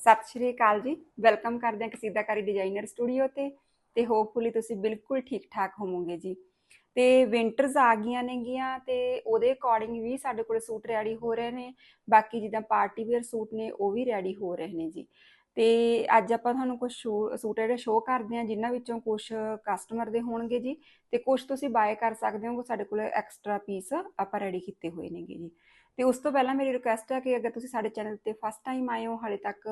ਸਤਿ ਸ਼੍ਰੀ ਅਕਾਲ ਜੀ। ਵੈਲਕਮ ਕਰਦੇ ਹਾਂ ਕਸੀਦਾਕਾਰੀ ਡਿਜ਼ਾਈਨਰ ਸਟੂਡੀਓ ਤੇ ਤੇ ਹੋਪਫੁਲੀ ਤੁਸੀਂ ਬਿਲਕੁਲ ਠੀਕ ਠਾਕ ਹੋਵੋਗੇ ਜੀ। ਤੇ ਵਿੰਟਰਸ ਆ ਗਈਆਂ ਨੇਗੀਆਂ ਤੇ ਉਹਦੇ ਅਕੋਰਡਿੰਗ ਵੀ ਸਾਡੇ ਕੋਲ ਸੂਟ ਰੈਡੀ ਹੋ ਰਹੇ ਨੇ। ਬਾਕੀ ਜਿੱਦਾਂ ਪਾਰਟੀ ਵੇਅਰ ਸੂਟ ਨੇ ਉਹ ਵੀ ਰੈਡੀ ਹੋ ਰਹੇ ਨੇ ਜੀ। ਤੇ ਅੱਜ ਆਪਾਂ ਤੁਹਾਨੂੰ ਕੁਝ ਸੂਟ ਜਿਹੜੇ ਸ਼ੋਅ ਕਰਦੇ ਹਾਂ, ਜਿਨ੍ਹਾਂ ਵਿੱਚੋਂ ਕੁਝ ਕਸਟਮਰ ਦੇ ਹੋਣਗੇ ਜੀ, ਤੇ ਕੁਝ ਤੁਸੀਂ ਬਾਏ ਕਰ ਸਕਦੇ ਹੋ, ਸਾਡੇ ਕੋਲ ਐਕਸਟਰਾ ਪੀਸ ਆਪਾਂ ਰੈਡੀ ਕੀਤੇ ਹੋਏ ਨੇਗੇ ਜੀ। ਤੇ ਉਸ ਤੋਂ ਪਹਿਲਾਂ ਮੇਰੀ ਰਿਕੁਐਸਟ ਹੈ ਕਿ ਅਗਰ ਤੁਸੀਂ ਸਾਡੇ ਚੈਨਲ ਤੇ ਫਸਟ ਟਾਈਮ ਆਏ ਹੋ, ਹਾਲੇ ਤੱਕ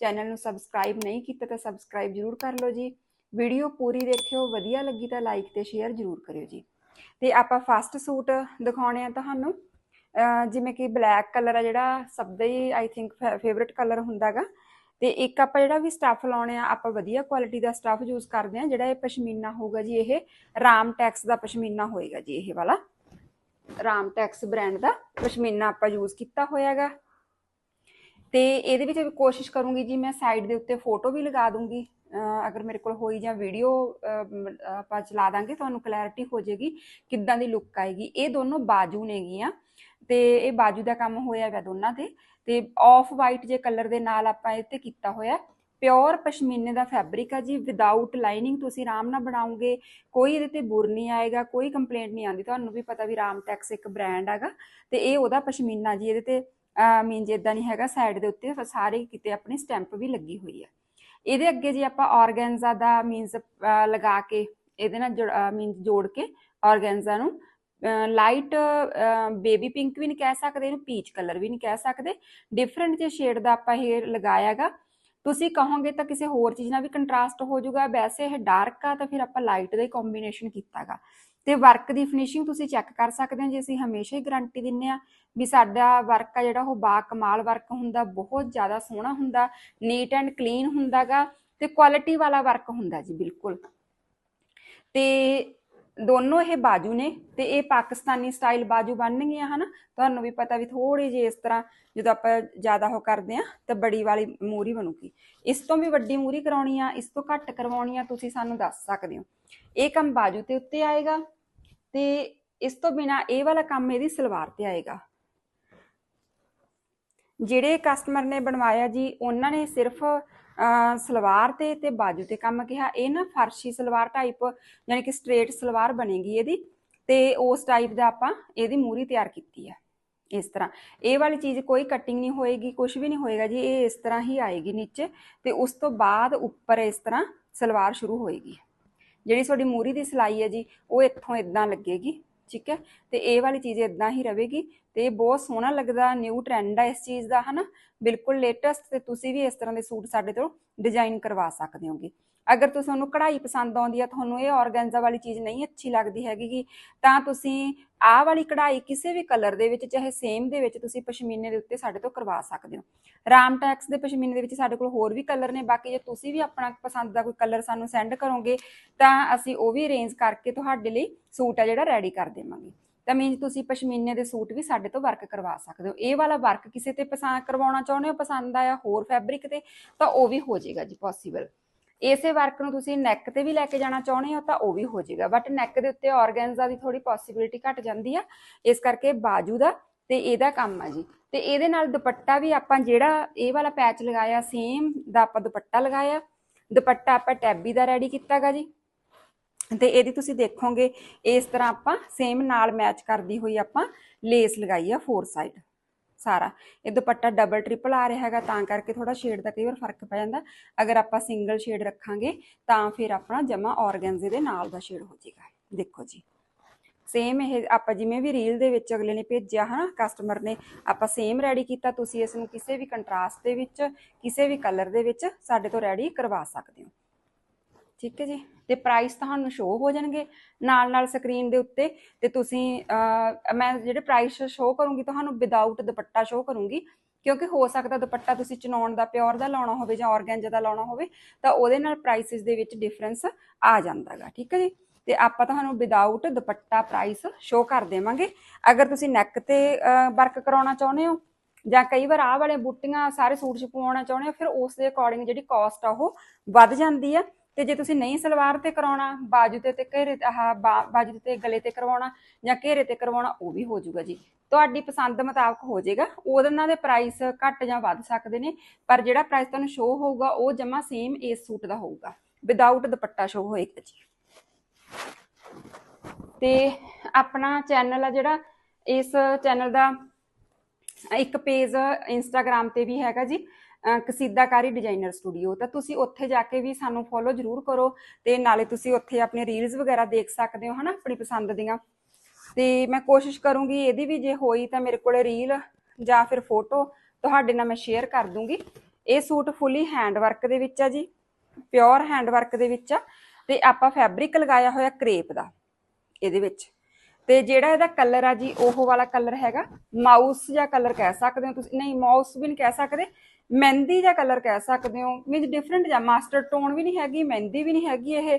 ਚੈਨਲ ਨੂੰ ਸਬਸਕ੍ਰਾਈਬ ਨਹੀਂ ਕੀਤਾ ਤਾਂ ਸਬਸਕ੍ਰਾਈਬ ਜਰੂਰ ਕਰ ਲਓ ਜੀ। ਵੀਡੀਓ ਪੂਰੀ ਦੇਖਿਓ, ਵਧੀਆ ਲੱਗੀ ਤਾਂ ਲਾਈਕ ਤੇ ਸ਼ੇਅਰ ਜਰੂਰ ਕਰਿਓ ਜੀ। ਤੇ ਆਪਾਂ ਫਸਟ ਸੂਟ ਦਿਖਾਉਣੇ ਆ ਤੁਹਾਨੂੰ। ਜਿਵੇਂ ਕਿ ਬਲੈਕ ਕਲਰ ਆ ਜਿਹੜਾ, ਸਭ ਦਾ ਹੀ ਆਈ ਥਿੰਕ ਫੇਵਰਿਟ ਕਲਰ ਹੁੰਦਾਗਾ ਤੇ ਇੱਕ ਆਪਾਂ ਜਿਹੜਾ ਵੀ ਸਟੱਫ ਲਾਉਣੇ ਆ, ਆਪਾਂ ਵਧੀਆ ਕੁਆਲਿਟੀ ਦਾ ਸਟੱਫ ਯੂਜ਼ ਕਰਦੇ ਆ, ਜਿਹੜਾ ਇਹ ਪਸ਼ਮੀਨਾ ਹੋਊਗਾ ਜੀ, ਇਹ ਰਾਮ ਟੈਕਸ ਦਾ ਪਸ਼ਮੀਨਾ ਹੋਏਗਾ ਜੀ, ਇਹ ਵਾਲਾ। ਰਾਮ ਟੈਕਸ ਬ੍ਰਾਂਡ ਦਾ ਪਸ਼ਮੀਨਾ ਆਪਾਂ ਯੂਜ਼ ਕੀਤਾ ਹੋਇਆਗਾ ਤੇ ਇਹਦੇ ਵਿੱਚ ਕੋਸ਼ਿਸ਼ ਕਰੂੰਗੀ ਜੀ, ਮੈਂ ਸਾਈਡ ਦੇ ਉੱਤੇ ਫੋਟੋ ਵੀ ਲਗਾ ਦੂੰਗੀ। ਅਗਰ ਮੇਰੇ ਕੋਲ ਹੋਈ ਜਾਂ ਵੀਡੀਓ ਆਪਾਂ ਚਲਾ ਦਾਂਗੇ, ਤੁਹਾਨੂੰ ਕਲੈਰਿਟੀ ਹੋ ਜਾਏਗੀ ਕਿੱਦਾਂ ਦੀ ਲੁੱਕ ਆਏਗੀ। ਇਹ ਦੋਨੋਂ ਬਾਜੂ ਨੇਗੀਆਂ। ਤੇ ਇਹ ਬਾਜੂ ਦਾ ਕੰਮ ਹੋਇਆ ਵਾ ਦੋਨਾਂ ਤੇ। ਤੇ ਆਫ ਵਾਈਟ ਜੇ ਕਲਰ ਦੇ ਨਾਲ ਆਪਾਂ ਇਹ ਤੇ ਕੀਤਾ ਹੋਇਆ। ਪਿਓਰ ਪਸ਼ਮੀਨੇ ਦਾ ਫੈਬਰਿਕ ਆ ਜੀ ਵਿਦਆਊਟ ਲਾਈਨਿੰਗ ਤੁਸੀਂ ਆਰਾਮ ਨਾਲ ਬਣਾਉਂਗੇ ਕੋਈ ਇਹਦੇ ਤੇ ਬੁਰ ਨਹੀਂ ਆਏਗਾ, ਕੋਈ ਕੰਪਲੇਂਟ ਨਹੀਂ ਆਉਂਦੀ। ਤੁਹਾਨੂੰ ਵੀ ਪਤਾ ਵੀ ਰਾਮਟੈਕਸ ਇੱਕ ਬ੍ਰਾਂਡ ਹੈਗਾ। ਤੇ ਇਹ ਉਹਦਾ ਪਸ਼ਮੀਨਾ ਜੀ, ਇਹਦੇ ਤੇ ਮੀਨ ਜਿੱਦਾਂ ਨਹੀਂ ਹੈਗਾ ਸਾਈਡ ਦੇ ਉੱਤੇ ਸਾਰੇ ਕਿਤੇ ਆਪਣੀ ਸਟੈਂਪ ਵੀ ਲੱਗੀ ਹੋਈ ਆ। ਇਹਦੇ ਅੱਗੇ ਜੀ ਆਪਾਂ ਆਰਗੈਂਜ਼ਾ ਦਾ ਮੀਨਸ ਲਗਾ ਕੇ, ਇਹਦੇ ਨਾਲ ਮੀਨਸ ਜੋੜ ਕੇ ਆਰਗੈਂਜ਼ਾ ਨੂੰ ਲਾਈਟ ਬੇਬੀ ਪਿੰਕ ਵੀ ਨਹੀਂ ਕਹਿ ਸਕਦੇ, ਇਹਨੂੰ ਪੀਚ ਕਲਰ ਵੀ ਨਹੀਂ ਕਹਿ ਸਕਦੇ। ਡਿਫਰੈਂਟ ਜੇ ਸ਼ੇਡ ਦਾ ਆਪਾਂ ਇਹ ਲਗਾਇਆਗਾ ਤੁਸੀਂ ਕਹੋਗੇ ਤਾਂ ਕਿਸੇ ਹੋਰ ਚੀਜ਼ ਨਾਲ ਵੀ ਕੰਟਰਾਸਟ ਹੋ ਜਾਊਗਾ। ਵੈਸੇ ਇਹ ਡਾਰਕ ਆ, ਤਾਂ ਫਿਰ ਆਪਾਂ ਲਾਈਟ ਦਾ ਹੀ ਕੰਬੀਨੇਸ਼ਨ ਕੀਤਾਗਾ ਤੇ ਵਰਕ ਦੀ ਫਿਨਿਸ਼ਿੰਗ ਤੁਸੀਂ ਚੈੱਕ ਕਰ ਸਕਦੇ ਹੋ, ਜੇ ਅਸੀਂ ਹਮੇਸ਼ਾ ਹੀ ਗਾਰੰਟੀ ਦਿੰਨੇ ਆ ਵੀ ਸਾਡਾ ਵਰਕ ਆ ਜਿਹੜਾ, ਉਹ ਬਾ ਕਮਾਲ ਵਰਕ ਹੁੰਦਾ, ਬਹੁਤ ਜ਼ਿਆਦਾ ਸੋਹਣਾ ਹੁੰਦਾ ਨੀਟ ਐਂਡ ਕਲੀਨ ਹੁੰਦਾਗਾ ਤੇ ਕੁਆਲਿਟੀ ਵਾਲਾ ਵਰਕ ਹੁੰਦਾ ਜੀ, ਬਿਲਕੁਲ। ਤੇ ਦੋਨੋਂ ਇਹ ਬਾਜੂ ਨੇ ਤੇ ਇਹ ਪਾਕਿਸਤਾਨੀ ਸਟਾਈਲ ਬਾਜੂ ਬਣਨਗੀਆਂ ਹਨ। ਤੁਹਾਨੂੰ ਵੀ ਪਤਾ ਵੀ ਥੋੜੀ ਜਿਹੀ ਇਸ ਤਰ੍ਹਾਂ ਜਦੋਂ ਆਪਾਂ ਜ਼ਿਆਦਾ ਉਹ ਕਰਦੇ ਆ ਤਾਂ ਬੜੀ ਵਾਲੀ ਮੂਰੀ ਬਣੂਗੀ। ਇਸ ਤੋਂ ਵੀ ਵੱਡੀ ਮੂਰੀ ਕਰਾਉਣੀ ਆ, ਇਸ ਤੋਂ ਘੱਟ ਕਰਵਾਉਣੀ ਆ, ਤੁਸੀਂ ਸਾਨੂੰ ਦੱਸ ਸਕਦੇ ਹੋ। ਇਹ ਕੰਮ ਬਾਜੂ ਤੇ ਉੱਤੇ ਆਏਗਾ ਤੇ ਇਸ ਤੋਂ ਬਿਨਾ ਇਹ ਵਾਲਾ ਕੰਮ ਇਹਦੀ ਸਲਵਾਰ ਤੇ ਆਏਗਾ। ਜਿਹੜੇ ਕਸਟਮਰ ਨੇ ਬਣਵਾਇਆ ਜੀ, ਉਹਨਾਂ ਨੇ ਸਿਰਫ ਸਲਵਾਰ ਤੇ ਤੇ ਬਾਜੂ ਤੇ ਕੰਮ ਕਿਹਾ। ਇਹ ਨਾ ਫਰਸ਼ੀ ਸਲਵਾਰ ਟਾਈਪ ਯਾਨੀ ਕਿ ਸਟ੍ਰੇਟ ਸਲਵਾਰ ਬਣੇਗੀ ਇਹਦੀ ਤੇ ਉਸ ਟਾਈਪ ਦਾ ਆਪਾਂ ਇਹਦੀ ਮੂਰੀ ਤਿਆਰ ਕੀਤੀ ਹੈ ਇਸ ਤਰ੍ਹਾਂ। ਇਹ ਵਾਲੀ ਚੀਜ਼ ਕੋਈ ਕਟਿੰਗ ਨਹੀਂ ਹੋਏਗੀ ਕੁਝ ਵੀ ਨਹੀਂ ਹੋਏਗਾ ਜੀ, ਇਹ ਇਸ ਤਰ੍ਹਾਂ ਹੀ ਆਏਗੀ ਨੀਚੇ ਤੇ ਉਸ ਤੋਂ ਬਾਅਦ ਉੱਪਰ ਇਸ ਤਰ੍ਹਾਂ ਸਲਵਾਰ ਸ਼ੁਰੂ ਹੋਏਗੀ। ਜਿਹੜੀ ਤੁਹਾਡੀ ਮੂਰੀ ਦੀ ਸਿਲਾਈ ਹੈ ਜੀ, ਉਹ ਇੱਥੋਂ ਇਦਾਂ ਲੱਗੇਗੀ। ਠੀਕ ਹੈ? ਤੇ ਇਹ ਵਾਲੀ ਚੀਜ਼ ਇਦਾਂ ਹੀ ਰਹੇਗੀ ਤੇ ਬਹੁਤ ਸੋਹਣਾ ਲੱਗਦਾ ਨਿਊ ਟ੍ਰੈਂਡ ਆ ਇਸ ਚੀਜ਼ ਦਾ, ਹਨਾ? ਬਿਲਕੁਲ ਲੇਟੈਸਟ ਤੇ ਤੁਸੀਂ ਵੀ ਇਸ ਤਰ੍ਹਾਂ ਦੇ ਸੂਟ ਸਾਡੇ ਤੋਂ ਡਿਜ਼ਾਈਨ ਕਰਵਾ ਸਕਦੇ ਹੋਗੇ। ਅਗਰ ਤੁਸੀਂ ਤੁਹਾਨੂੰ ਕਢਾਈ ਪਸੰਦ ਆਉਂਦੀ ਆ, ਤੁਹਾਨੂੰ ਇਹ ਔਰਗੈਂਜਾ ਵਾਲੀ ਚੀਜ਼ ਨਹੀਂ ਅੱਛੀ ਲੱਗਦੀ ਹੈਗੀ ਤਾਂ ਤੁਸੀਂ ਆਹ ਵਾਲੀ ਕਢਾਈ ਕਿਸੇ ਵੀ ਕਲਰ ਦੇ ਵਿੱਚ, ਚਾਹੇ ਸੇਮ ਦੇ ਵਿੱਚ ਤੁਸੀਂ ਪਸ਼ਮੀਨੇ ਦੇ ਉੱਤੇ ਸਾਡੇ ਤੋਂ ਕਰਵਾ ਸਕਦੇ ਹੋ। ਰਾਮ ਟੈਕਸ ਦੇ ਪਸ਼ਮੀਨੇ ਦੇ ਵਿੱਚ ਸਾਡੇ ਕੋਲ ਹੋਰ ਵੀ ਕਲਰ ਨੇ, ਬਾਕੀ ਜੇ ਤੁਸੀਂ ਵੀ ਆਪਣਾ ਪਸੰਦ ਦਾ ਕੋਈ ਕਲਰ ਸਾਨੂੰ ਸੈਂਡ ਕਰੋਗੇ, ਤਾਂ ਅਸੀਂ ਉਹ ਵੀ ਅਰੇਂਜ ਕਰਕੇ ਤੁਹਾਡੇ ਲਈ ਸੂਟ ਆ ਜਿਹੜਾ ਰੈਡੀ ਕਰ ਦੇਵਾਂਗੇ। ਤਾਂ ਮੀਨਸ ਤੁਸੀਂ ਪਸ਼ਮੀਨੇ ਦੇ ਸੂਟ ਵੀ ਸਾਡੇ ਤੋਂ ਵਰਕ ਕਰਵਾ ਸਕਦੇ ਹੋ। ਇਹ ਵਾਲਾ ਵਰਕ ਕਿਸੇ ਤੇ ਪਸੰਦ ਕਰਵਾਉਣਾ ਚਾਹੁੰਦੇ ਹੋ, ਪਸੰਦ ਆਇਆ ਹੋਰ ਫੈਬਰਿਕ ਤੇ, ਤਾਂ ਉਹ ਵੀ ਹੋ ਜਾਏਗਾ ਜੀ ਪੋਸੀਬਲ ਇਸੇ ਵਰਕ ਨੂੰ ਤੁਸੀਂ ਨੈਕ ਤੇ ਵੀ ਲੈ ਕੇ ਜਾਣਾ ਚਾਹੁੰਦੇ ਹੋ ਤਾਂ ਉਹ ਵੀ ਹੋ ਜਾਏਗਾ। ਬਟ ਨੈਕ ਦੇ ਉੱਤੇ ਆਰਗੈਂਜ਼ਾ ਦੀ ਥੋੜੀ ਪੋਸਿਬਿਲਿਟੀ ਘਟ ਜਾਂਦੀ ਆ। ਇਸ ਕਰਕੇ ਬਾਜੂ ਦਾ ਤੇ ਇਹਦਾ ਕੰਮ ਆ ਜੀ। ਤੇ ਇਹਦੇ ਨਾਲ ਦੁਪੱਟਾ ਵੀ ਆਪਾਂ ਜਿਹੜਾ ਇਹ ਵਾਲਾ ਪੈਚ ਲਗਾਇਆ ਸੇਮ ਦਾ ਆਪਾਂ ਦੁਪੱਟਾ ਲਗਾਇਆ। ਦੁਪੱਟਾ ਆਪਾਂ ਟੈਬੀ ਦਾ ਰੈਡੀ ਕੀਤਾਗਾ ਜੀ। ਤੇ ਇਹਦੀ ਤੁਸੀਂ ਦੇਖੋਗੇ, ਇਸ ਤਰ੍ਹਾਂ ਆਪਾਂ ਸੇਮ ਨਾਲ ਮੈਚ ਕਰਦੀ ਹੋਈ ਆਪਾਂ ਲੇਸ ਲਗਾਈ ਆ ਫੋਰ ਸਾਈਡ ਸਾਰਾ। ਇਹ ਦੁਪੱਟਾ ਡਬਲ ਟ੍ਰਿਪਲ ਆ ਰਿਹਾ ਹੈਗਾ, ਤਾਂ ਕਰਕੇ ਥੋੜਾ ਸ਼ੇਡ ਦਾ ਕਈ ਵਾਰ ਫ਼ਰਕ ਪੈ ਜਾਂਦਾ। ਅਗਰ ਆਪਾਂ ਸਿੰਗਲ ਸ਼ੇਡ ਰੱਖਾਂਗੇ, ਤਾਂ ਫਿਰ ਆਪਣਾ ਜਮਾ ਆਰਗੈਂਜ਼ੇ ਦੇ ਨਾਲ ਦਾ ਸ਼ੇਡ ਹੋ ਜਾਏਗਾ। ਦੇਖੋ ਜੀ। ਸੇਮ ਇਹ ਆਪਾਂ ਜਿਵੇਂ ਵੀ ਰੀਲ ਦੇ ਵਿੱਚ ਅਗਲੇ ਨੇ ਭੇਜਿਆ, ਹਨਾ ਕਸਟਮਰ ਨੇ, ਆਪਾਂ ਸੇਮ ਰੈਡੀ ਕੀਤਾ, ਤੁਸੀਂ ਇਸ ਨੂੰ ਕਿਸੇ ਵੀ ਕੰਟਰਾਸਟ ਦੇ ਵਿੱਚ, ਕਿਸੇ ਵੀ ਕਲਰ ਦੇ ਵਿੱਚ ਸਾਡੇ ਤੋਂ ਰੈਡੀ ਕਰਵਾ ਸਕਦੇ ਹੋ। ਠੀਕ ਹੈ ਜੀ? ਤੇ ਪ੍ਰਾਈਸ ਤੁਹਾਨੂੰ ਸ਼ੋ ਹੋ ਜਾਣਗੇ ਨਾਲ ਨਾਲ ਸਕਰੀਨ ਦੇ ਉੱਤੇ ਤੇ ਤੁਸੀਂ ਮੈਂ ਜਿਹੜੇ ਪ੍ਰਾਈਸ ਸ਼ੋ ਕਰੂੰਗੀ ਤੁਹਾਨੂੰ ਵਿਦਆਊਟ ਦੁਪੱਟਾ ਸ਼ੋ ਕਰੂੰਗੀ, ਕਿਉਂਕਿ ਹੋ ਸਕਦਾ ਦੁਪੱਟਾ ਤੁਸੀਂ ਚਨੌਣ ਦਾ ਪਿਓਰ ਦਾ ਲਾਉਣਾ ਹੋਵੇ ਜਾਂ ਆਰਗੈਂਜਾ ਦਾ ਲਾਉਣਾ ਹੋਵੇ, ਤਾਂ ਉਹਦੇ ਨਾਲ ਪ੍ਰਾਈਸਿਸ ਦੇ ਵਿੱਚ ਡਿਫਰੈਂਸ ਆ ਜਾਂਦਾਗਾ, ਠੀਕ ਹੈ ਜੀ? ਤੇ ਆਪਾਂ ਤੁਹਾਨੂੰ ਵਿਦਆਊਟ ਦੁਪੱਟਾ ਪ੍ਰਾਈਸ ਸ਼ੋ ਕਰ ਦੇਵਾਂਗੇ। ਅਗਰ ਤੁਸੀਂ ਨੈਕ ਤੇ ਵਰਕ ਕਰਾਉਣਾ ਚਾਹੁੰਦੇ ਹੋ ਜਾਂ ਕਈ ਵਾਰ ਆਹ ਵਾਲੇ ਬੂਟੀਆਂ ਸਾਰੇ ਸੂਟ ਚ ਪਵਾਉਣਾ ਚਾਹੁੰਦੇ ਹੋ, ਫਿਰ ਉਸ ਦੇ ਅਕੋਰਡਿੰਗ ਜਿਹੜੀ ਕਾਸਟ ਆ ਉਹ ਵੱਧ ਜਾਂਦੀ ਆ। ਤੇ ਜੇ ਤੁਸੀਂ ਨਹੀਂ ਸਲਵਾਰ ਤੇ ਕਰਾਉਣਾ, ਬਾਜੂ ਤੇ ਤੇ ਘੇਰੇ ਆਹ ਬਾਜੂ ਤੇ ਗਲੇ ਤੇ ਕਰਵਾਉਣਾ ਜਾਂ ਘੇਰੇ ਤੇ ਕਰਵਾਉਣਾ, ਉਹ ਵੀ ਹੋ ਜਾਊਗਾ ਜੀ। ਤੁਹਾਡੀ ਪਸੰਦ ਮੁਤਾਬਕ ਹੋ ਜਾਏਗਾ। ਉਹਨਾਂ ਦੇ ਪ੍ਰਾਈਸ ਘੱਟ ਜਾਂ ਵੱਧ ਸਕਦੇ ਨੇ, ਪਰ ਜਿਹੜਾ ਪ੍ਰਾਈਸ ਤੁਹਾਨੂੰ ਸ਼ੋ ਹੋਊਗਾ, ਉਹ ਜਮਾ ਸੇਮ ਇਸ ਸੂਟ ਦਾ ਹੋਊਗਾ। ਵਿਦਆਊਟ ਦੁਪੱਟਾ ਸ਼ੋ ਹੋਏਗਾ ਜੀ। ਤੇ ਆਪਣਾ ਚੈਨਲ ਆ ਜਿਹੜਾ, ਇਸ ਚੈਨਲ ਦਾ ਇੱਕ ਪੇਜ ਇੰਸਟਾਗ੍ਰam ਤੇ ਵੀ ਹੈਗਾ ਜੀ। ਕਸੀਦਾਕਾਰੀ ਡਿਜ਼ਾਈਨਰ ਸਟੂਡੀਓ ਤਾਂ ਤੁਸੀਂ ਉੱਥੇ ਜਾ ਕੇ ਵੀ ਸਾਨੂੰ ਫੋਲੋ ਜ਼ਰੂਰ ਕਰੋ ਤੇ ਨਾਲੇ ਤੁਸੀਂ ਉੱਥੇ ਆਪਣੇ ਰੀਲਸ ਵਗੈਰਾ ਦੇਖ ਸਕਦੇ ਹੋ, ਹਨਾ, ਆਪਣੀ ਪਸੰਦ ਦੀਆਂ। ਤੇ ਮੈਂ ਕੋਸ਼ਿਸ਼ ਕਰੂੰਗੀ ਇਹਦੀ ਵੀ ਜੇ ਹੋਈ ਤਾਂ ਮੇਰੇ ਕੋਲ ਰੀਲ ਜਾਂ ਫਿਰ ਫੋਟੋ ਤੁਹਾਡੇ ਨਾਲ ਮੈਂ ਸ਼ੇਅਰ ਕਰ ਦੂੰਗੀ। ਇਹ ਸੂਟ ਫੁੱਲੀ ਹੈਂਡ ਵਰਕ ਦੇ ਵਿੱਚ ਆ ਜੀ ਪਿਓਰ ਹੈਂਡ ਵਰਕ ਦੇ ਵਿੱਚ ਆ ਤੇ ਆਪਾਂ ਫੈਬਰਿਕ ਲਗਾਇਆ ਹੋਇਆ ਕ੍ਰੇਪ ਦਾ ਇਹਦੇ ਵਿੱਚ। ਤੇ ਜਿਹੜਾ ਇਹਦਾ ਕਲਰ ਆ ਜੀ, ਉਹ ਵਾਲਾ ਕਲਰ ਹੈਗਾ ਮਾਊਸ ਜਾਂ ਕਲਰ ਕਹਿ ਸਕਦੇ ਹੋ ਤੁਸੀਂ। ਨਹੀਂ ਮਾਊਸ ਵੀ ਨਹੀਂ ਕਹਿ ਸਕਦੇ। ਮਹਿੰਦੀ ਜਾਂ ਕਲਰ ਕਹਿ ਸਕਦੇ ਹੋ ਮੀਨਸ ਡਿਫਰੈਂਟ ਜਾਂ ਮਾਸਟਰ ਟੋਨ ਵੀ ਨਹੀਂ ਹੈਗੀ, ਮਹਿੰਦੀ ਵੀ ਨਹੀਂ ਹੈਗੀ ਇਹ,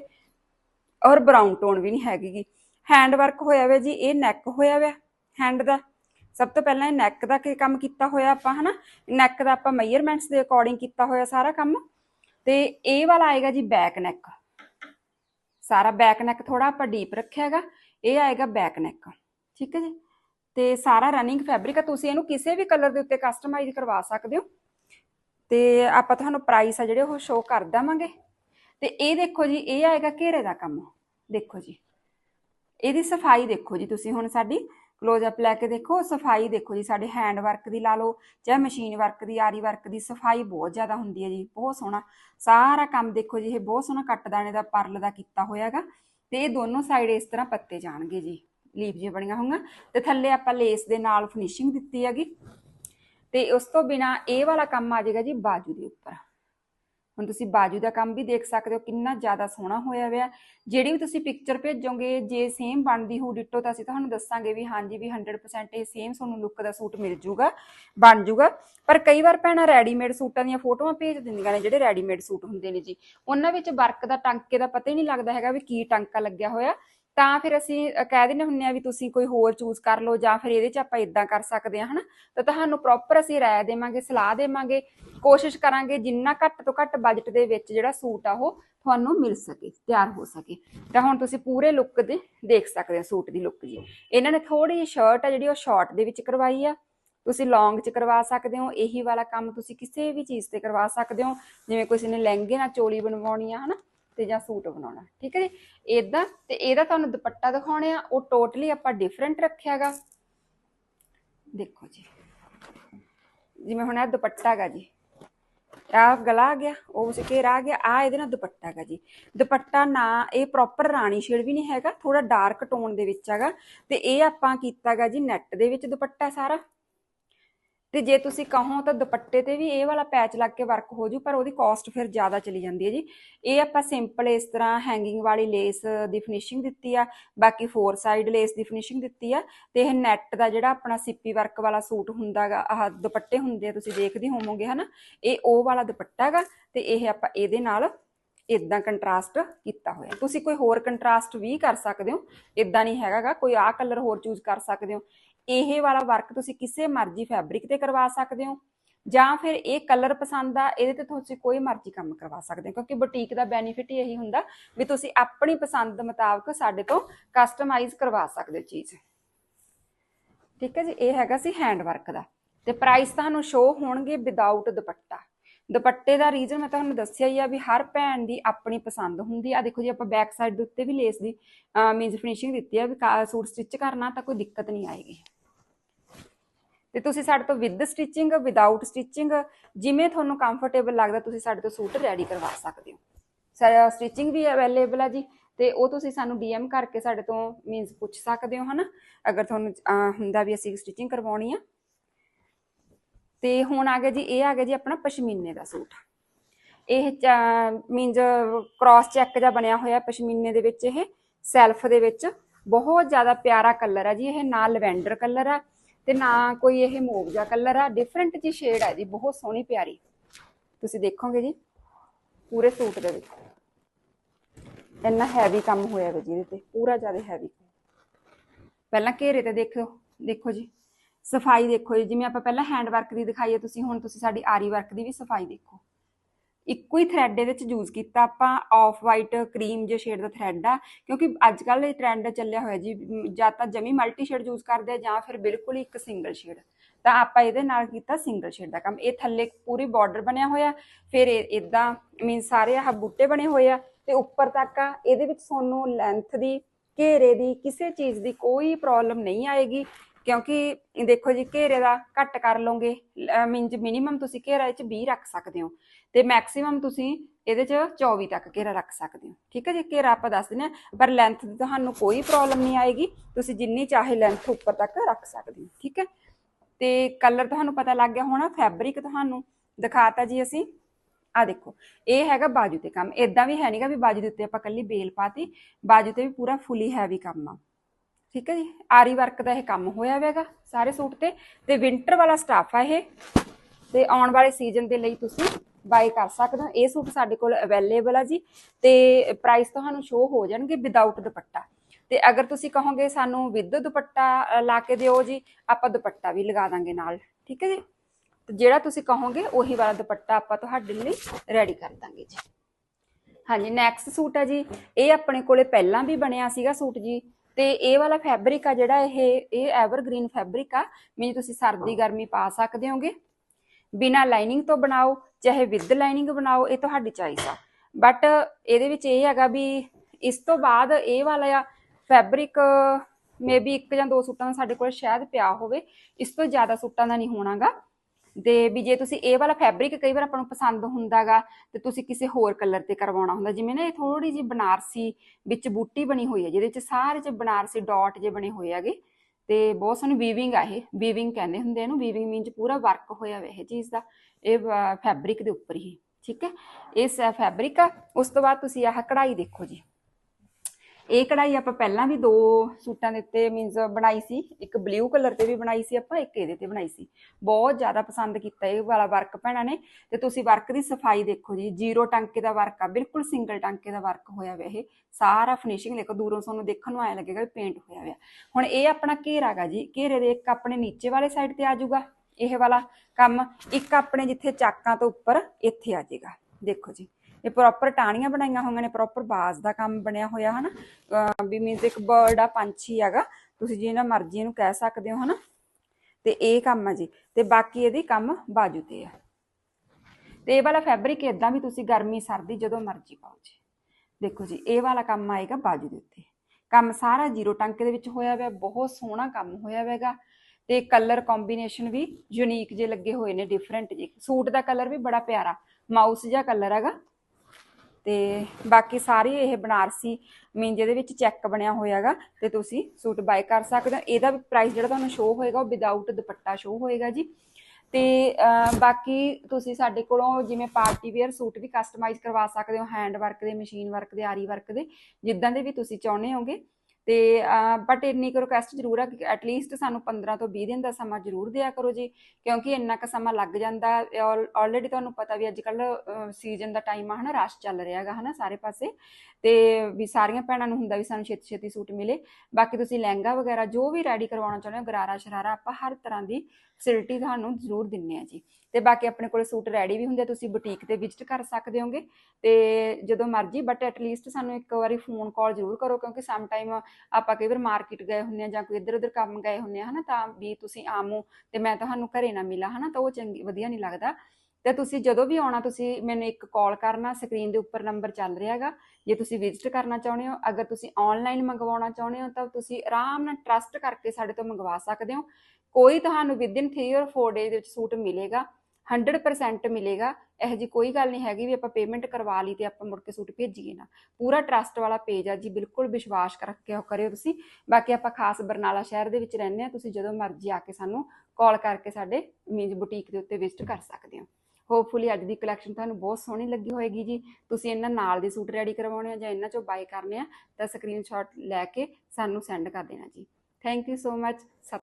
ਔਰ ਬਰਾਊਨ ਟੋਨ ਵੀ ਨਹੀਂ ਹੈਗੀ ਹੈਂਡ ਵਰਕ ਹੋਇਆ ਹੋਇਆ ਜੀ, ਇਹ ਨੈਕ ਹੋਇਆ ਹੋਇਆ ਹੈਂਡ ਦਾ। ਸਭ ਤੋਂ ਪਹਿਲਾਂ ਇਹ ਨੈਕ ਦਾ ਕੰਮ ਕੀਤਾ ਹੋਇਆ ਆਪਾਂ, ਹਨਾ? ਨੈਕ ਦਾ ਆਪਾਂ ਮੈਜ਼ਰਮੈਂਟਸ ਦੇ ਅਕੋਰਡਿੰਗ ਕੀਤਾ ਹੋਇਆ ਸਾਰਾ ਕੰਮ। ਤੇ ਇਹ ਵਾਲਾ ਆਏਗਾ ਜੀ ਬੈਕ ਨੈਕ ਸਾਰਾ ਬੈਕ ਨੈਕ ਥੋੜਾ ਆਪਾਂ ਡੀਪ ਰੱਖਿਆਗਾ, ਇਹ ਆਏਗਾ ਬੈਕ ਨੈਕ ਠੀਕ ਹੈ ਜੀ? ਤੇ ਸਾਰਾ ਰਨਿੰਗ ਫੈਬਰਿਕ ਆ, ਤੁਸੀਂ ਇਹਨੂੰ ਕਿਸੇ ਵੀ ਕਲਰ ਦੇ ਉੱਤੇ ਕਸਟਮਾਈਜ਼ ਕਰਵਾ ਸਕਦੇ ਹੋ। ਤੇ ਆਪਾਂ ਤੁਹਾਨੂੰ ਪ੍ਰਾਈਸ ਆ ਜਿਹੜੇ ਉਹ ਸ਼ੋਅ ਕਰ ਦੇਵਾਂਗੇ। ਤੇ ਇਹ ਦੇਖੋ ਜੀ, ਇਹ ਆਏਗਾ ਘੇਰੇ ਦਾ ਕੰਮ। ਦੇਖੋ ਜੀ, ਇਹਦੀ ਸਫ਼ਾਈ ਦੇਖੋ ਜੀ ਤੁਸੀਂ ਹੁਣ ਸਾਡੀ। ਕਲੋਜ਼ ਅਪ ਲੈ ਕੇ ਦੇਖੋ, ਸਫ਼ਾਈ ਦੇਖੋ ਜੀ, ਸਾਡੇ ਹੈਂਡ ਵਰਕ ਦੀ ਲਾ ਲਓ ਚਾਹੇ ਮਸ਼ੀਨ ਵਰਕ ਦੀ, ਆਰੀ ਵਰਕ ਦੀ ਸਫ਼ਾਈ ਬਹੁਤ ਜ਼ਿਆਦਾ ਹੁੰਦੀ ਹੈ ਜੀ, ਬਹੁਤ ਸੋਹਣਾ। ਸਾਰਾ ਕੰਮ ਦੇਖੋ ਜੀ, ਇਹ ਬਹੁਤ ਸੋਹਣਾ ਕੱਟ ਦਾਣੇ ਦਾ, ਪਰਲ ਦਾ ਕੀਤਾ ਹੋਇਆਗਾ ਤੇ ਇਹ ਦੋਨੋਂ ਸਾਈਡ ਇਸ ਤਰ੍ਹਾਂ ਪੱਤੇ ਜਾਣਗੇ ਜੀ ਲੀਫ ਜੀ ਬਣੀਆਂ ਹੋਈਆਂ। ਤੇ ਥੱਲੇ ਆਪਾਂ ਲੇਸ ਦੇ ਨਾਲ ਫਿਨਿਸ਼ਿੰਗ ਦਿੱਤੀ ਹੈਗੀ। ਤੇ ਉਸ ਤੋਂ ਬਿਨਾ ਇਹ ਵਾਲਾ ਕੰਮ ਆ ਜਾਏਗਾ ਜੀ ਬਾਜੂ ਦੇ ਉੱਪਰ। ਹੁਣ ਤੁਸੀਂ ਬਾਜੂ ਦਾ ਕੰਮ ਵੀ ਦੇਖ ਸਕਦੇ ਹੋ, ਕਿੰਨਾ ਜ਼ਿਆਦਾ ਸੋਹਣਾ ਹੋਇਆ ਹੋਇਆ। ਜਿਹੜੀ ਵੀ ਤੁਸੀਂ ਪਿਕਚਰ ਭੇਜੋਗੇ, ਜੇ ਸੇਮ ਬਣਦੀ ਹੋ ਡਿਟੋ ਤਾਂ ਅਸੀਂ ਤੁਹਾਨੂੰ ਦੱਸਾਂਗੇ ਵੀ ਹਾਂਜੀ ਵੀ 100% ਇਹ ਸੇਮ ਤੁਹਾਨੂੰ ਲੁੱਕ ਦਾ ਸੂਟ ਮਿਲ ਜੂਗਾ, ਬਣ ਜੂਗਾ। ਪਰ ਕਈ ਵਾਰ ਭੈਣਾਂ ਰੈਡੀਮੇਡ ਸੂਟਾਂ ਦੀਆਂ ਫੋਟੋਆਂ ਭੇਜ ਦਿੰਦੀਆਂ ਨੇ ਜਿਹੜੇ ਰੈਡੀਮੇਡ ਸੂਟ ਹੁੰਦੇ ਨੇ ਜੀ। ਉਹਨਾਂ ਵਿੱਚ ਵਰਕ ਦਾ, ਟਾਂਕੇ ਦਾ ਪਤਾ ਹੀ ਨਹੀਂ ਲੱਗਦਾ ਹੈਗਾ ਵੀ ਕੀ ਟਾਂਕਾ ਲੱਗਿਆ ਹੋਇਆ। ਤਾਂ ਫਿਰ ਅਸੀਂ ਕਹਿ ਦਿੰਦੇ ਹੁੰਨੇ ਆ ਵੀ ਤੁਸੀਂ ਕੋਈ ਹੋਰ ਚੂਜ਼ ਕਰ ਲਓ ਜਾਂ ਫਿਰ ਇਹਦੇ 'ਚ ਆਪਾਂ ਇਦਾਂ ਕਰ ਸਕਦੇ ਹਾਂ, ਹਨਾ? ਤਾਂ ਤੁਹਾਨੂੰ ਪ੍ਰੋਪਰ ਅਸੀਂ ਰਾਏ ਦੇਵਾਂਗੇ, ਸਲਾਹ ਦੇਵਾਂਗੇ, ਕੋਸ਼ਿਸ਼ ਕਰਾਂਗੇ ਜਿੰਨਾ ਘੱਟ ਤੋਂ ਘੱਟ ਬਜਟ ਦੇ ਵਿੱਚ ਜਿਹੜਾ ਸੂਟ ਆ ਉਹ ਤੁਹਾਨੂੰ ਮਿਲ ਸਕੇ, ਤਿਆਰ ਹੋ ਸਕੇ। ਤਾਂ ਹੁਣ ਤੁਸੀਂ ਪੂਰੇ ਲੁੱਕ ਦੇ ਦੇਖ ਸਕਦੇ ਹੋ ਸੂਟ ਦੀ ਲੁੱਕ ਜੀ। ਇਹਨਾਂ ਨੇ ਥੋੜੀ ਜਿਹੀ ਸ਼ਰਟ ਆ ਜਿਹੜੀ ਉਹ ਸ਼ਾਰਟ ਦੇ ਵਿੱਚ ਕਰਵਾਈ ਆ। ਤੁਸੀਂ ਲੌਂਗ 'ਚ ਕਰਵਾ ਸਕਦੇ ਹੋ, ਇਹੀ ਵਾਲਾ ਕੰਮ ਤੁਸੀਂ ਕਿਸੇ ਵੀ ਚੀਜ਼ ਤੇ ਕਰਵਾ ਸਕਦੇ ਹੋ। ਜਿਵੇਂ ਕਿਸੇ ਨੇ ਲਹਿੰਗੇ ਨਾਲ ਚੋਲੀ ਬਣਵਾਉਣੀ ਆ, ਹਨਾ? ਤੇ ਜਾਂ ਸੂਟ ਬਣਾਉਣਾ, ਠੀਕ ਹੈ ਜੀ? ਇਦਾਂ ਤੇ ਇਹਦਾ ਤੁਹਾਨੂੰ ਦੁਪੱਟਾ ਦਿਖਾਉਣੇ ਆ, ਉਹ ਟੋਟਲੀ ਆਪਾਂ ਡਿਫਰੈਂਟ ਰੱਖਿਆਗਾ। ਦੇਖੋ ਜੀ। ਜਿਵੇਂ ਹੁਣ ਇਹ ਦੁਪੱਟਾ ਹੈਗਾ ਜੀ। ਆ ਗਲਾ ਆ ਗਿਆ, ਉਹ ਉਸ ਘੇਰਾ ਆ ਗਿਆ ਆ ਇਹਦੇ ਨਾਲ ਦੁਪੱਟਾ ਹੈਗਾ ਜੀ। ਦੁਪੱਟਾ ਨਾ, ਇਹ ਪ੍ਰੋਪਰ ਰਾਣੀ ਸ਼ੇਡ ਵੀ ਨਹੀਂ ਹੈਗਾ ਥੋੜਾ ਡਾਰਕ ਟੋਨ ਦੇ ਵਿੱਚ ਹੈਗਾ। ਤੇ ਇਹ ਆਪਾਂ ਕੀਤਾਗਾ ਜੀ ਨੈਟ ਦੇ ਵਿੱਚ ਦੁਪੱਟਾ ਸਾਰਾ। ਤੇ ਜੇ ਤੁਸੀਂ ਕਹੋ ਤਾਂ ਦੁਪੱਟੇ ਤੇ ਵੀ ਇਹ ਵਾਲਾ ਪੈਚ ਲੱਗ ਕੇ ਵਰਕ ਹੋ ਜੂ, ਪਰ ਉਹਦੀ ਕਾਸਟ ਫਿਰ ਜ਼ਿਆਦਾ ਚਲੀ ਜਾਂਦੀ ਹੈ ਜੀ। ਇਹ ਆਪਾਂ ਸਿੰਪਲ ਇਸ ਤਰ੍ਹਾਂ ਹੈਂਗਿੰਗ ਵਾਲੀ ਲੇਸ ਦੀ ਫਿਨਿਸ਼ਿੰਗ ਦਿੱਤੀ ਆ, ਬਾਕੀ ਫੋਰ ਸਾਈਡ ਲੇਸ ਦੀ ਫਿਨਿਸ਼ਿੰਗ ਦਿੱਤੀ ਆ, ਤੇ ਇਹ ਨੈਟ ਦਾ ਜਿਹੜਾ ਆਪਣਾ ਸਿੱਪੀ ਵਰਕ ਵਾਲਾ ਸੂਟ ਹੁੰਦਾਗਾ ਆਹ ਦੁਪੱਟੇ ਹੁੰਦੇ ਆ, ਤੁਸੀਂ ਦੇਖਦੇ ਹੋਵੋਗੇ ਹਨਾ, ਇਹ ਉਹ ਵਾਲਾ ਦੁਪੱਟਾ ਹੈਗਾ ਤੇ ਇਹ ਆਪਾਂ ਇਹਦੇ ਨਾਲ ਇਦਾਂ ਕੰਟਰਾਸਟ ਕੀਤਾ ਹੋਇਆ। ਤੁਸੀਂ ਕੋਈ ਹੋਰ ਕੰਟਰਾਸਟ ਵੀ ਕਰ ਸਕਦੇ ਹੋ ਇਦਾਂ ਨਹੀਂ ਹੈਗਾਗਾ ਕੋਈ ਆਹ ਕਲਰ ਹੋਰ ਚੂਜ਼ ਕਰ ਸਕਦੇ ਹੋ। ਇਹ ਵਾਲਾ ਵਰਕ ਤੁਸੀਂ ਕਿਸੇ ਮਰਜ਼ੀ ਫੈਬਰਿਕ ਤੇ ਕਰਵਾ ਸਕਦੇ ਹੋ, ਜਾਂ ਫਿਰ ਇਹ ਕਲਰ ਪਸੰਦ ਆ, ਇਹਦੇ ਤੇ ਤੁਸੀਂ ਕੋਈ ਮਰਜ਼ੀ ਕੰਮ ਕਰਵਾ ਸਕਦੇ ਹੋ, ਕਿਉਂਕਿ ਬੁਟੀਕ ਦਾ ਬੈਨੀਫਿਟ ਹੀ ਇਹੀ ਹੁੰਦਾ ਵੀ ਤੁਸੀਂ ਆਪਣੀ ਪਸੰਦ ਮੁਤਾਬਕ ਸਾਡੇ ਤੋਂ ਕਸਟਮਾਈਜ਼ ਕਰਵਾ ਸਕਦੇ ਹੋ ਚੀਜ਼। ਠੀਕ ਹੈ ਜੀ, ਇਹ ਹੈਗਾ ਸੀ ਹੈਂਡ ਵਰਕ ਦਾ। ਤੇ ਪ੍ਰਾਈਸ ਤੁਹਾਨੂੰ ਸ਼ੋ ਹੋਣਗੇ ਵਿਦਆਊਟ ਦੁਪੱਟਾ। ਦੁਪੱਟੇ ਦਾ ਰੀਜ਼ਨ ਮੈਂ ਤੁਹਾਨੂੰ ਦੱਸਿਆ ਹੀ ਆ ਵੀ ਹਰ ਭੈਣ ਦੀ ਆਪਣੀ ਪਸੰਦ ਹੁੰਦੀ ਆ। ਦੇਖੋ ਜੀ, ਆਪਾਂ ਬੈਕ ਸਾਈਡ ਦੇ ਉੱਤੇ ਵੀ ਲੇਸ ਦੀ ਮੀਨਸ ਫਿਨਿਸ਼ਿੰਗ ਦਿੱਤੀ ਆ, ਵੀ ਕਾ- ਸੂਟ ਸਟਿਚ ਕਰਨਾ ਤਾਂ ਕੋਈ ਦਿੱਕਤ ਨਹੀਂ ਆਏਗੀ। ਤੇ ਤੁਸੀਂ ਸਾਡੇ ਤੋਂ ਵਿਦ ਸਟਿਚਿੰਗ ਵਿਦਆਊਟ ਸਟਿਚਿੰਗ ਜਿਵੇਂ ਤੁਹਾਨੂੰ ਕੰਫਰਟੇਬਲ ਲੱਗਦਾ, ਤੁਸੀਂ ਸਾਡੇ ਤੋਂ ਸੂਟ ਰੈਡੀ ਕਰਵਾ ਸਕਦੇ ਹੋ। ਸਾਡਾ ਸਟਿਚਿੰਗ ਵੀ ਅਵੇਲੇਬਲ ਆ ਜੀ, ਤੇ ਉਹ ਤੁਸੀਂ ਸਾਨੂੰ ਡੀਐਮ ਕਰਕੇ ਸਾਡੇ ਤੋਂ ਮੀਨਸ ਪੁੱਛ ਸਕਦੇ ਹੋ, ਹਨਾ? ਅਗਰ ਤੁਹਾਨੂੰ ਹੁੰਦਾ ਵੀ ਅਸੀਂ ਸਟਿਚਿੰਗ ਕਰਵਾਉਣੀ ਆ। ਤੇ ਹੁਣ ਆ ਗਿਆ ਜੀ, ਇਹ ਆ ਗਿਆ ਜੀ ਆਪਣਾ ਪਸ਼ਮੀਨੇ ਦਾ ਸੂਟ। ਇਹ ਮੀਨਸ ਕ੍ਰਾਸ ਚੈੱਕ ਜਿਹਾ ਬਣਿਆ ਹੋਇਆ ਪਸ਼ਮੀਨੇ ਦੇ ਵਿੱਚ ਇਹ, ਸੈਲਫ ਦੇ ਵਿੱਚ। ਬਹੁਤ ਜ਼ਿਆਦਾ ਪਿਆਰਾ ਕਲਰ ਆ ਜੀ, ਇਹ ਨਾ ਲਵੈਂਡਰ ਕਲਰ ਆ। ਤੇ ਨਾ ਕੋਈ ਇਹ ਮੋਵ ਜਿਹਾ ਕਲਰ ਆ ਡਿਫਰੈਂਟ ਜੀ ਸ਼ੇਡ ਆ ਜੀ, ਬਹੁਤ ਸੋਹਣੀ ਪਿਆਰੀ। ਤੁਸੀਂ ਦੇਖੋਗੇ ਜੀ, ਪੂਰੇ ਸੂਟ ਦੇ ਵਿੱਚ। ਇੰਨਾ ਹੈਵੀ ਕੰਮ ਹੋਇਆ ਵਾ ਜੀ ਇਹਦੇ ਤੇ, ਪੂਰਾ ਜ਼ਿਆਦਾ ਹੈਵੀ ਪਹਿਲਾਂ ਘੇਰੇ ਤੇ ਦੇਖੋ ਦੇਖੋ ਜੀ। ਸਫ਼ਾਈ ਦੇਖੋ ਜੀ, ਜਿਵੇਂ ਆਪਾਂ ਪਹਿਲਾਂ ਹੈਂਡ ਵਰਕ ਦੀ ਦਿਖਾਈ ਤੁਸੀਂ ਹੁਣ ਤੁਸੀਂ ਸਾਡੀ ਆਰੀ ਵਰਕ ਦੀ ਵੀ ਸਫ਼ਾਈ ਦੇਖੋ। ਇੱਕੋ ਹੀ ਥ੍ਰੈਡ ਦੇ ਵਿੱਚ ਯੂਜ਼ ਕੀਤਾ ਆਪਾਂ ਆਫ ਵਾਈਟ ਕਰੀਮ ਜੇ ਸ਼ੇਡ ਦਾ ਥ੍ਰੈਡ ਆ, ਕਿਉਂਕਿ ਅੱਜ ਕੱਲ ਇਹ ਟ੍ਰੈਂਡ ਚੱਲਿਆ ਹੋਇਆ ਜੀ ਜਾਂ ਤਾਂ ਜਮੀ ਮਲਟੀ ਸ਼ੇਡ ਯੂਜ਼ ਕਰਦੇ ਆ, ਜਾਂ ਫਿਰ ਬਿਲਕੁਲ ਹੀ ਇੱਕ ਸਿੰਗਲ ਸ਼ੇਡ ਤਾਂ ਆਪਾਂ ਇਹਦੇ ਨਾਲ ਕੀਤਾ ਸਿੰਗਲ ਸ਼ੇਡ ਦਾ ਕੰਮ। ਇਹ ਥੱਲੇ ਪੂਰੀ ਬਾਰਡਰ ਬਣਿਆ ਹੋਇਆ, ਫਿਰ ਇਦਾਂ ਮੀਨ ਸਾਰੇ ਆਹ ਬੂਟੇ ਬਣੇ ਹੋਏ ਆ, ਤੇ ਉੱਪਰ ਤੱਕ ਆ, ਇਹਦੇ ਵਿੱਚ ਤੁਹਾਨੂੰ ਲੈਂਥ ਦੀ, ਘੇਰੇ ਦੀ, ਕਿਸੇ ਚੀਜ਼ ਦੀ ਕੋਈ ਪ੍ਰੋਬਲਮ ਨਹੀਂ ਆਏਗੀ, ਕਿਉਂਕਿ ਦੇਖੋ ਜੀ, ਘੇਰੇ ਦਾ ਘੱਟ ਕਰ ਲਓਗੇ ਮੀਨਸ ਮਿਨੀਮਮ ਤੁਸੀਂ ਘੇਰਾ ਵਿੱਚ ਚ 20 ਰੱਖ ਸਕਦੇ ਹੋ। ਤੇ ਮੈਕਸਿਮਮ ਤੁਸੀਂ ਇਹਦੇ ਚ 24 ਤੱਕ ਘੇਰਾ ਰੱਖ ਸਕਦੇ ਹੋ। ਠੀਕ ਹੈ ਜੀ? ਘੇਰਾ ਆਪਾਂ ਦੱਸ ਦਿੰਦੇ ਹਾਂ, ਪਰ ਲੈਂਥ ਦੀ ਤੁਹਾਨੂੰ ਕੋਈ ਪ੍ਰੋਬਲਮ ਨਹੀਂ ਆਏਗੀ। ਤੁਸੀਂ ਜਿੰਨੀ ਚਾਹੇ ਲੈਂਥ ਉੱਪਰ ਤੱਕ ਰੱਖ ਸਕਦੇ ਹੋ। ਠੀਕ ਹੈ? ਤੇ ਕਲਰ ਤੁਹਾਨੂੰ ਪਤਾ ਲੱਗ ਗਿਆ ਹੋਣਾ ਫੈਬਰਿਕ ਤੁਹਾਨੂੰ ਦਿਖਾਤਾ ਜੀ ਅਸੀਂ। ਆ ਦੇਖੋ, ਇਹ ਹੈਗਾ ਬਾਜੂ ਤੇ ਕੰਮ। ਇਦਾਂ ਵੀ ਹੈ ਨਹੀਂਗਾ ਵੀ ਬਾਜੂ ਦੇ ਉੱਤੇ ਆਪਾਂ ਕੱਲੀ ਬੇਲ ਪਾਤੀ, ਬਾਜੂ ਤੇ ਵੀ ਪੂਰਾ ਫੁੱਲੀ ਹੈਵੀ ਕੰਮ ਆ। ਠੀਕ ਹੈ ਜੀ? ਆਰੀ ਵਰਕ ਦਾ ਇਹ ਕੰਮ ਹੋਇਆ ਹੋਵੇਗਾ ਸਾਰੇ ਸੂਟ ਤੇ। ਤੇ ਵਿੰਟਰ ਵਾਲਾ ਸਟਾਫ ਆ ਇਹ। ਤੇ ਆਉਣ ਵਾਲੇ ਸੀਜ਼ਨ ਦੇ ਲਈ ਤੁਸੀਂ ਬਾਈ ਕਰ ਸਕਦੇ ਹੋ। ਇਹ ਸੂਟ ਸਾਡੇ ਕੋਲ ਅਵੇਲੇਬਲ ਆ ਜੀ ਤੇ ਪ੍ਰਾਈਸ ਤੁਹਾਨੂੰ ਸ਼ੋ ਹੋ ਜਾਣਗੇ ਵਿਦਆਊਟ ਦੁਪੱਟਾ। ਤੇ ਅਗਰ ਤੁਸੀਂ ਕਹੋਗੇ ਸਾਨੂੰ ਵਿਦ ਦੁਪੱਟਾ ਲਾ ਕੇ ਦਿਓ ਜੀ, ਆਪਾਂ ਦੁਪੱਟਾ ਵੀ ਲਗਾ ਦਾਂਗੇ ਨਾਲ। ਠੀਕ ਹੈ ਜੀ? ਜਿਹੜਾ ਤੁਸੀਂ ਕਹੋਗੇ, ਉਹੀ ਵਾਲਾ ਦੁਪੱਟਾ ਆਪਾਂ ਤੁਹਾਡੇ ਲਈ ਰੈਡੀ ਕਰ ਦਾਂਗੇ ਜੀ। ਹਾਂਜੀ ਨੈਕਸਟ ਸੂਟ ਹੈ ਜੀ। ਇਹ ਆਪਣੇ ਕੋਲੇ ਪਹਿਲਾਂ ਵੀ ਬਣਿਆ ਸੀਗਾ ਸੂਟ ਜੀ। ਤੇ ਇਹ ਵਾਲਾ ਫੈਬਰਿਕ ਆ ਜਿਹੜਾ ਇਹ ਇਹ ਐਵਰਗ੍ਰੀਨ ਫੈਬਰਿਕ ਆ। ਮੀਨ ਤੁਸੀਂ ਸਰਦੀ, ਗਰਮੀ ਪਾ ਸਕਦੇ ਹੋਗੇ। ਬਿਨਾ ਲਾਈਨਿੰਗ ਤੋਂ ਬਣਾਓ। ਚਾਹੇ ਵਿਦ ਲਾਈਨਿੰਗ ਬਣਾਓ, ਇਹ ਤੁਹਾਡੀ ਚਾਈਸ ਆ। ਬਟ ਇਹਦੇ ਵਿੱਚ ਇਹ ਹੈਗਾ ਵੀ ਇਸ ਤੋਂ ਬਾਅਦ ਇਹ ਵਾਲਾ ਫੈਬਰਿਕ ਮੇਬੀ ਇੱਕ ਜਾਂ ਦੋ ਸੂਟਾਂ ਦਾ ਸਾਡੇ ਕੋਲ ਸ਼ਾਇਦ ਪਿਆ ਹੋਵੇ, ਇਸ ਤੋਂ ਜ਼ਿਆਦਾ ਸੂਟਾਂ ਦਾ ਨਹੀਂ ਹੋਣਾਗਾ। ਤੇ ਵੀ ਜੇ ਤੁਸੀਂ ਇਹ ਵਾਲਾ ਫੈਬਰਿਕ ਕਈ ਵਾਰ ਆਪਾਂ ਨੂੰ ਪਸੰਦ ਹੁੰਦਾਗਾ, ਤੇ ਤੁਸੀਂ ਕਿਸੇ ਹੋਰ ਕਲਰ ਤੇ ਕਰਵਾਉਣਾ ਹੁੰਦਾ। ਜਿਵੇਂ ਨਾ ਇਹ ਥੋੜੀ ਜਿਹੀ ਬਨਾਰਸੀ ਵਿੱਚ ਬੂਟੀ ਬਣੀ ਹੋਈ ਹੈ ਜਿਹਦੇ ਵਿੱਚ ਸਾਰੇ ਚ ਬਨਾਰਸੀ ਡਾਟ ਜੇ ਬਣੇ ਹੋਏ ਹੈਗੇ। ਤੇ ਬਹੁਤ ਸਾਨੂੰ ਵੀਵਿੰਗ ਆ ਇਹ ਵੀਵਿੰਗ ਕਹਿੰਦੇ ਹੁੰਦੇ ਇਹਨੂੰ ਵੀਵਿੰਗ ਮੀਨਸ ਪੂਰਾ ਵਰਕ ਹੋਇਆ ਹੋਇਆ ਇਹ ਚੀਜ਼ ਦਾ, ਇਹ ਫੈਬਰਿਕ ਦੇ ਉੱਪਰ ਹੀ, ਠੀਕ ਹੈ? ਇਸ ਫੈਬਰਿਕ ਆ, ਉਸ ਤੋਂ ਬਾਅਦ ਤੁਸੀਂ ਆਹ ਕਢਾਈ ਦੇਖੋ ਜੀ। ਇਹ ਕਢਾਈ ਆਪਾਂ ਪਹਿਲਾਂ ਵੀ ਦੋ ਸੂਟਾਂ ਦੇ ਉੱਤੇ ਮੀਨਸ ਬਣਾਈ ਸੀ। ਇੱਕ ਬਲੂ ਕਲਰ ਤੇ ਵੀ ਬਣਾਈ ਸੀ ਆਪਾਂ, ਇੱਕ ਇਹਦੇ ਤੇ ਬਣਾਈ ਸੀ। ਬਹੁਤ ਜ਼ਿਆਦਾ ਪਸੰਦ ਕੀਤਾ ਇਹ ਵਾਲਾ ਵਰਕ ਭੈਣਾਂ ਨੇ। ਤੇ ਤੁਸੀਂ ਵਰਕ ਦੀ ਸਫ਼ਾਈ ਦੇਖੋ ਜੀ, ਜ਼ੀਰੋ ਟਾਂਕੇ ਦਾ ਵਰਕ ਆ, ਬਿਲਕੁਲ ਸਿੰਗਲ ਟਾਂਕੇ ਦਾ ਵਰਕ ਹੋਇਆ ਹੋਇਆ ਇਹ। ਸਾਰਾ ਫਿਨਿਸ਼ਿੰਗ ਦੇਖੋ, ਦੂਰੋਂ ਤੁਹਾਨੂੰ ਦੇਖਣ ਨੂੰ ਆਇਆ ਲੱਗੇਗਾ ਵੀ ਪੇਂਟ ਹੋਇਆ ਹੋਇਆ। ਹੁਣ ਇਹ ਆਪਣਾ ਘੇਰਾ ਗਾ ਜੀ, ਘੇਰੇ ਦੇ ਇੱਕ ਆਪਣੇ ਨੀਚੇ ਵਾਲੇ ਸਾਈਡ ਤੇ ਆ ਜਾਊਗਾ ਇਹ ਵਾਲਾ ਕੰਮ। ਇੱਕ ਆਪਣੇ ਜਿੱਥੇ ਚਾਕਾਂ ਤੋਂ ਉੱਪਰ ਇੱਥੇ ਆ ਜਾਏਗਾ ਦੇਖੋ ਜੀ ਇਹ ਪ੍ਰੋਪਰ ਟਾਣੀਆਂ ਬਣਾਈਆਂ ਹੋਈਆਂ ਨੇ ਪ੍ਰੋਪਰ ਬਾਜ਼ ਦਾ ਕੰਮ ਬਣਿਆ ਹੋਇਆ, ਹਨਾ? ਵੀ ਮੀਨਸ ਇੱਕ ਬਰਡ ਆ, ਪੰਛੀ ਹੈਗਾ, ਤੁਸੀਂ ਜਿਹਨਾਂ ਮਰਜ਼ੀ ਇਹਨੂੰ ਕਹਿ ਸਕਦੇ ਹੋ, ਹਨਾ? ਤੇ ਇਹ ਕੰਮ ਆ ਜੀ, ਤੇ ਬਾਕੀ ਇਹਦੀ ਕੰਮ ਬਾਜੂ ਤੇ ਆ। ਤੇ ਇਹ ਵਾਲਾ ਫੈਬਰਿਕ ਇਦਾਂ ਵੀ ਤੁਸੀਂ ਗਰਮੀ, ਸਰਦੀ ਜਦੋਂ ਮਰਜ਼ੀ ਪਾਓ ਜੀ। ਦੇਖੋ ਜੀ, ਇਹ ਵਾਲਾ ਕੰਮ ਆਏਗਾ ਬਾਜੂ ਦੇ ਉੱਤੇ। ਕੰਮ ਸਾਰਾ ਜ਼ੀਰੋ ਟੰਕੇ ਦੇ ਵਿੱਚ ਹੋਇਆ ਹੋਇਆ, ਬਹੁਤ ਸੋਹਣਾ ਕੰਮ ਹੋਇਆ ਹੋਵੇਗਾ ਤੇ ਕਲਰ ਕੰਬੀਨੇਸ਼ਨ ਵੀ ਯੂਨੀਕ ਜੇ ਲੱਗੇ ਹੋਏ ਨੇ ਡਿਫਰੈਂਟ ਜੀ। ਸੂਟ ਦਾ ਕਲਰ ਵੀ ਬੜਾ ਪਿਆਰਾ ਮਾਊਸ ਜਿਹਾ ਕਲਰ ਹੈਗਾ। ਤੇ ਬਾਕੀ ਸਾਰੀ ਇਹ ਬਨਾਰਸੀ ਮੀਨ ਜਿਹਦੇ ਵਿੱਚ ਚੈੱਕ ਬਣਿਆ ਹੋਇਆਗਾ ਤੇ ਤੁਸੀਂ ਸੂਟ ਬਾਈ ਕਰ ਸਕਦੇ ਹੋ। ਇਹਦਾ ਵੀ ਪ੍ਰਾਈਸ ਜਿਹੜਾ ਤੁਹਾਨੂੰ ਸ਼ੋ ਹੋਏਗਾ ਉਹ ਵਿਦਆਊਟ ਦੁਪੱਟਾ ਸ਼ੋ ਹੋਏਗਾ ਜੀ। ਤੇ ਬਾਕੀ ਤੁਸੀਂ ਸਾਡੇ ਕੋਲੋਂ ਜਿਵੇਂ ਪਾਰਟੀ ਵੇਅਰ ਸੂਟ ਵੀ ਕਸਟਮਾਈਜ਼ ਕਰਵਾ ਸਕਦੇ ਹੋ। ਹੈਂਡ ਵਰਕ ਦੇ ਮਸ਼ੀਨ ਵਰਕ ਦੇ, ਆਰੀ ਵਰਕ ਦੇ, ਜਿੱਦਾਂ ਦੇ ਵੀ ਤੁਸੀਂ ਚਾਹੁੰਦੇ ਹੋਗੇ। ਤੇ ਬਟ ਇੰਨੀ ਕੁ ਰਿਕੁਐਸਟ ਜ਼ਰੂਰ ਆ ਕਿ ਐਟਲੀਸਟ ਸਾਨੂੰ 15 ਤੋਂ 20 ਦਿਨ ਦਾ ਸਮਾਂ ਜ਼ਰੂਰ ਦਿਆ ਕਰੋ ਜੀ, ਕਿਉਂਕਿ ਇੰਨਾ ਕੁ ਸਮਾਂ ਲੱਗ ਜਾਂਦਾ ਆਲਰੇਡੀ ਤੁਹਾਨੂੰ ਪਤਾ ਵੀ ਅੱਜ ਕੱਲ ਸੀਜ਼ਨ ਦਾ ਟਾਈਮ ਆ ਹਨਾ, ਰਸ਼ ਚੱਲ ਰਿਹਾ ਹੈਗਾ ਹਨਾ ਸਾਰੇ ਪਾਸੇ, ਤੇ ਵੀ ਸਾਰੀਆਂ ਭੈਣਾਂ ਨੂੰ ਹੁੰਦਾ ਵੀ ਸਾਨੂੰ ਛੇਤੀ ਛੇਤੀ ਸੂਟ ਮਿਲੇ, ਬਾਕੀ ਤੁਸੀਂ ਲਹਿੰਗਾ ਵਗੈਰਾ ਜੋ ਵੀ ਰੈਡੀ ਕਰਵਾਉਣਾ ਚਾਹੁੰਦੇ ਹੋ, ਗਰਾਰਾ ਸ਼ਰਾਰਾ ਆਪਾਂ ਹਰ ਤਰ੍ਹਾਂ ਦੀ ਫੈਸਿਲਿਟੀ ਤੁਹਾਨੂੰ ਜ਼ਰੂਰ ਦਿੰਨੇ ਆ ਜੀ। ਤੇ ਬਾਕੀ ਆਪਣੇ ਕੋਲ ਸੂਟ ਰੈਡੀ ਵੀ ਹੁੰਦੇ ਆ, ਤੁਸੀਂ ਬੁਟੀਕ ਤੇ ਵਿਜ਼ਿਟ ਕਰ ਸਕਦੇ ਹੋਗੇ। ਤੇ ਜਦੋਂ ਮਰਜ਼ੀ ਬਟ ਐਟਲੀਸਟ ਸਾਨੂੰ ਇੱਕ ਵਾਰੀ ਫੋਨ ਕਾਲ ਜ਼ਰੂਰ ਕਰੋ ਕਿਉਂਕਿ ਸਮ ਟਾਈਮ ਆਪਾਂ ਕਈ ਵਾਰ ਮਾਰਕੀਟ ਗਏ ਹੁੰਦੇ ਆ ਜਾਂ ਕੋਈ ਇੱਧਰ ਉੱਧਰ ਕੰਮ ਗਏ ਹੁੰਨੇ ਆ ਹਨਾ ਤਾਂ ਵੀ ਤੁਸੀਂ ਆਮੋ ਤੇ ਮੈਂ ਤੁਹਾਨੂੰ ਘਰੇ ਨਾ ਮਿਲਾਂ ਹਨਾ ਤਾਂ ਉਹ ਚੰਗੀ ਵਧੀਆ ਨਹੀਂ ਲੱਗਦਾ। ਤੇ ਤੁਸੀਂ ਜਦੋਂ ਵੀ ਆਉਣਾ ਤੁਸੀਂ ਮੈਨੂੰ ਇੱਕ ਕਾਲ ਕਰਨਾ ਸਕਰੀਨ ਦੇ ਉੱਪਰ ਨੰਬਰ ਚੱਲ ਰਿਹਾ ਹੈਗਾ। ਜੇ ਤੁਸੀਂ ਵਿਜ਼ਿਟ ਕਰਨਾ ਚਾਹੁੰਦੇ ਹੋ ਅਗਰ ਤੁਸੀਂ ਆਨਲਾਈਨ ਮੰਗਵਾਉਣਾ ਚਾਹੁੰਦੇ ਹੋ ਤਾਂ ਤੁਸੀਂ ਆਰਾਮ ਨਾਲ ਟਰਸਟ ਕਰਕੇ ਸਾਡੇ ਤੋਂ ਮੰਗਵਾ ਸਕਦੇ ਹੋ। ਕੋਈ ਤੁਹਾਨੂੰ ਵਿਦਿਨ 3 ਔਰ 4 ਡੇਜ਼ ਦੇ ਵਿੱਚ ਸੂਟ ਮਿਲੇਗਾ। 100% ਮਿਲੇਗਾ। ਇਹੋ ਜੀ ਕੋਈ ਗੱਲ ਨਹੀਂ ਹੈਗੀ ਵੀ ਆਪਾਂ ਪੇਮੈਂਟ ਕਰਵਾ ਲਈ ਤੇ ਆਪਾਂ ਮੁੜ ਕੇ ਸੂਟ ਭੇਜੀਏ ਨਾ। ਪੂਰਾ ਟਰਸਟ ਵਾਲਾ ਪੇਜ ਆ ਜੀ, ਬਿਲਕੁਲ ਵਿਸ਼ਵਾਸ ਕਰਕੇ ਉਹ ਕਰਿਓ ਤੁਸੀਂ। ਬਾਕੀ ਆਪਾਂ ਖਾਸ ਬਰਨਾਲਾ ਸ਼ਹਿਰ ਦੇ ਵਿੱਚ ਰਹਿੰਦੇ ਆ ਤੁਸੀਂ ਜਦੋਂ ਮਰਜ਼ੀ ਆ ਕੇ ਸਾਨੂੰ ਕਾਲ ਕਰਕੇ ਸਾਡੇ ਮੀਨਜ਼ ਬੁਟੀਕ ਦੇ ਉੱਤੇ ਵਿਜ਼ਿਟ ਕਰ ਸਕਦੇ ਹੋ। ਹੋਪਫੁਲੀ ਅੱਜ ਦੀ ਕਲੈਕਸ਼ਨ ਤੁਹਾਨੂੰ ਬਹੁਤ ਸੋਹਣੀ ਲੱਗੀ ਹੋਏਗੀ ਜੀ। ਤੁਸੀਂ ਇਹਨਾਂ ਨਾਲ ਦੇ ਸੂਟ ਰੈਡੀ ਕਰਵਾਉਣੇ ਆ ਜਾਂ ਇਹਨਾਂ ਚੋਂ ਬਾਈ ਕਰਨੇ ਆ, ਤਾਂ ਸਕਰੀਨਸ਼ਾਟ ਲੈ ਕੇ ਸਾਨੂੰ ਸੈਂਡ ਕਰ ਦੇਣਾ ਜੀ। Thank you so much